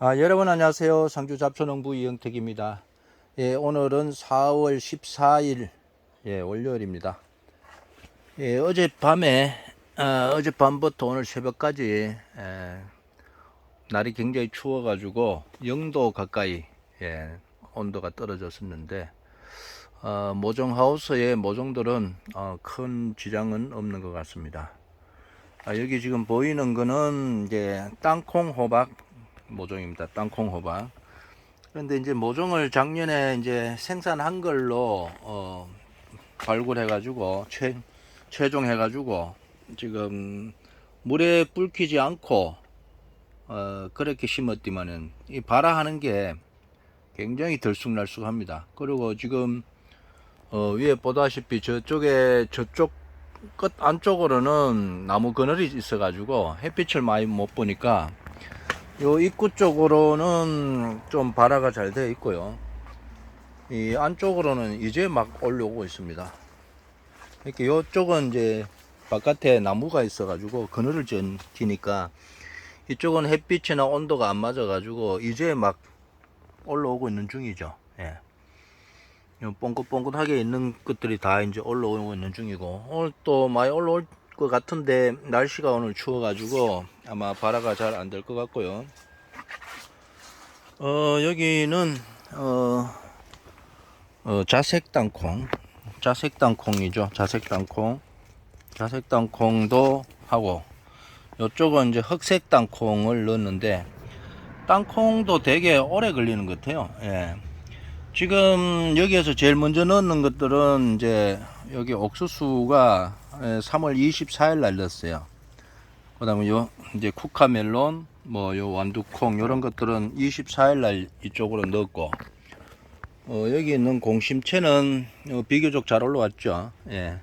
아, 여러분 안녕하세요. 상주 잡초농부 이영택입니다. 예, 오늘은 4월 14일 예, 월요일입니다. 예, 어젯밤에 아, 어젯밤부터 오늘 새벽까지 예, 날이 굉장히 추워가지고 0도 가까이 예, 온도가 떨어졌었는데 어, 모종하우스의 모종들은 어, 큰 지장은 없는 것 같습니다. 아, 여기 지금 보이는 거는 이제 땅콩 호박 모종입니다. 땅콩 호박. 그런데 이제 모종을 작년에 이제 생산한 걸로 어, 발굴해 가지고 최 최종해 가지고 지금 물에 불키지 않고 어, 그렇게 심었더만은 이 발화하는 게 굉장히 들쑥날쑥합니다. 그리고 지금 어, 위에 보다시피 저쪽에 저쪽 끝 안쪽으로는 나무 그늘이 있어 가지고 햇빛을 많이 못 보니까 요 입구 쪽으로는 좀 발화가 잘 되어 있고요. 이 안쪽으로는 이제 막 올라오고 있습니다. 이렇게 요쪽은 이제 바깥에 나무가 있어가지고 그늘을 전- 지니까 이쪽은 햇빛이나 온도가 안 맞아가지고 이제 막 올라오고 있는 중이죠. 예. 요 뻥긋뻥긋하게 있는 것들이 다 이제 올라오고 있는 중이고 오늘 또 많이 올라올 것 같은데 날씨가 오늘 추워가지고 아마 발화가 잘 안 될 것 같고요. 어 여기는 어, 어 자색 땅콩, 자색 땅콩이죠. 자색 땅콩, 자색 땅콩도 하고 이쪽은 이제 흑색 땅콩을 넣었는데 땅콩도 되게 오래 걸리는 것 같아요. 예. 지금 여기에서 제일 먼저 넣는 것들은 이제 여기 옥수수가 3월 24일 날 넣었어요. 그 다음에 요 이제 쿠카멜론, 뭐 요 완두콩 이런 것들은 24일 날 이쪽으로 넣었고 어, 여기 있는 공심채는 어, 비교적 잘 올라왔죠. 예.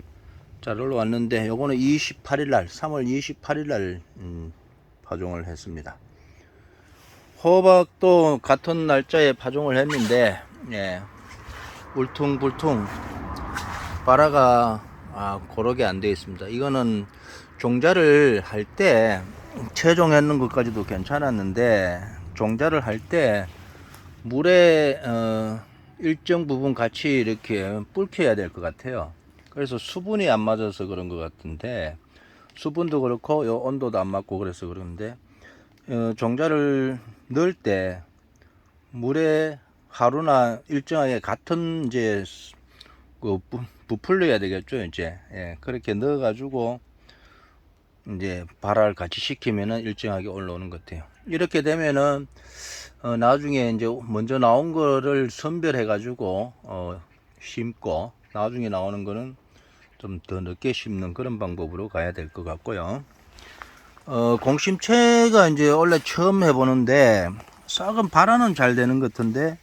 잘 올라왔는데 요거는 28일 날, 3월 28일 날 음, 파종을 했습니다. 호박도 같은 날짜에 파종을 했는데 예, 울퉁불퉁 발화가 아, 고르게 안 되어 있습니다. 이거는 종자를 할 때 최종 했는 것까지도 괜찮았는데 종자를 할 때 물에 어, 일정 부분 같이 이렇게 불켜야 될 것 같아요. 그래서 수분이 안 맞아서 그런 것 같은데 수분도 그렇고 요 온도도 안 맞고 그래서 그런데 어, 종자를 넣을 때 물에 하루나 일정하게 같은 이제 그 부, 부풀려야 되겠죠 이제 예, 그렇게 넣어 가지고 이제 발화를 같이 시키면은 일정하게 올라오는 것 같아요. 이렇게 되면은 어, 나중에 이제 먼저 나온 거를 선별해 가지고 어, 심고 나중에 나오는 거는 좀 더 늦게 심는 그런 방법으로 가야 될 것 같고요. 어, 공심채가 이제 원래 처음 해보는데 싹은 발화는 잘 되는 것 같은데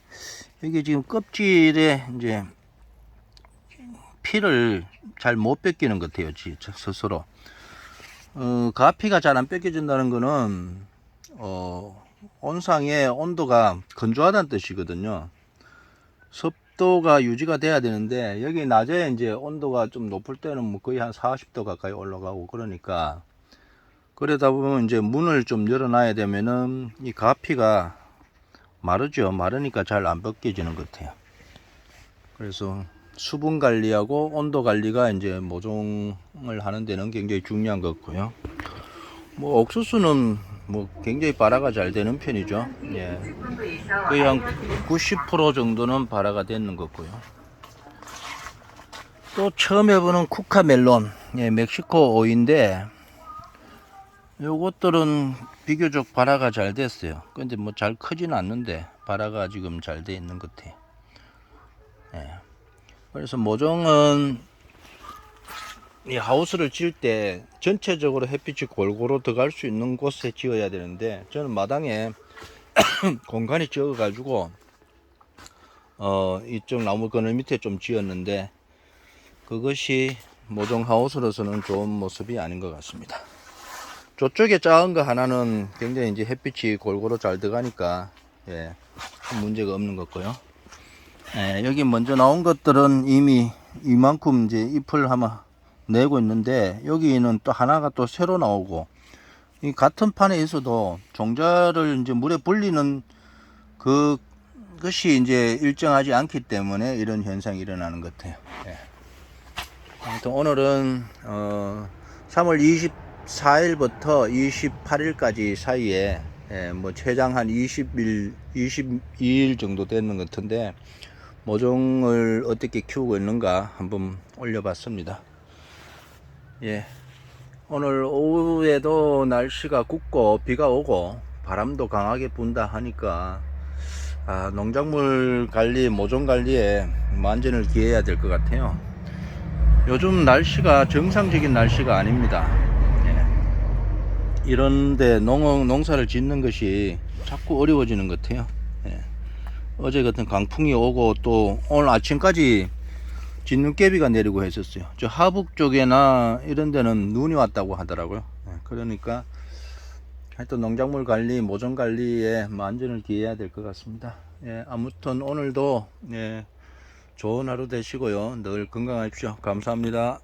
이게 지금 껍질에 이제 피를 잘 못 뺏기는 것 같아요, 지- 저 스스로. 어, 가피가 잘 안 뺏겨진다는 거는 어, 온상의 온도가 건조하다는 뜻이거든요. 습도가 유지가 돼야 되는데 여기 낮에 이제 온도가 좀 높을 때는 뭐 거의 한 40도 가까이 올라가고 그러니까 그러다 보면 이제 문을 좀 열어놔야 되면은 이 가피가 마르죠. 마르니까 잘 안 벗겨지는 것 같아요. 그래서 수분 관리하고 온도 관리가 이제 모종을 하는 데는 굉장히 중요한 것 같고요. 뭐 옥수수는 뭐 굉장히 발화가 잘 되는 편이죠. 예. 거의 한 90% 정도는 발화가 되는 것 같고요. 또 처음 해보는 쿠카멜론, 예, 멕시코 오이인데 요것들은 비교적 발화가 잘 됐어요. 근데 뭐 잘 크지는 않는데 발화가 지금 잘 돼 있는 것 같아요. 예. 그래서 모종은 이 하우스를 지을 때 전체적으로 햇빛이 골고루 들어갈 수 있는 곳에 지어야 되는데 저는 마당에 공간이 적어 가지고 어 이쪽 나무 그늘 밑에 좀 지었는데 그것이 모종 하우스로서는 좋은 모습이 아닌 것 같습니다. 저쪽에 작은 거 하나는 굉장히 이제 햇빛이 골고루 잘 들어가니까 예, 큰 문제가 없는 것 같고요. 예, 여기 먼저 나온 것들은 이미 이만큼 이제 잎을 아마 내고 있는데 여기는 또 하나가 또 새로 나오고 이 같은 판에 있어도 종자를 이제 물에 불리는 그 것이 이제 일정하지 않기 때문에 이런 현상이 일어나는 것 같아요. 예. 아무튼 오늘은 어 3월 24일부터 28일까지 사이에 예, 뭐 최장 한 20일, 22일 정도 되는 것 같은데 모종을 어떻게 키우고 있는가 한번 올려봤습니다. 예. 오늘 오후에도 날씨가 굽고 비가 오고 바람도 강하게 분다 하니까 아, 농작물 관리, 모종 관리에 만전을 기해야 될 것 같아요. 요즘 날씨가 정상적인 날씨가 아닙니다. 예. 이런데 농, 농사를 짓는 것이 자꾸 어려워지는 것 같아요. 예. 어제 같은 강풍이 오고 또 오늘 아침까지 진눈깨비가 내리고 했었어요. 저 하북 쪽에나 이런 데는 눈이 왔다고 하더라고요. 예, 그러니까 하여튼 농작물 관리, 모종 관리에 만전을 기해야 될 것 같습니다. 예, 아무튼 오늘도 예, 좋은 하루 되시고요. 늘 건강하십시오. 감사합니다.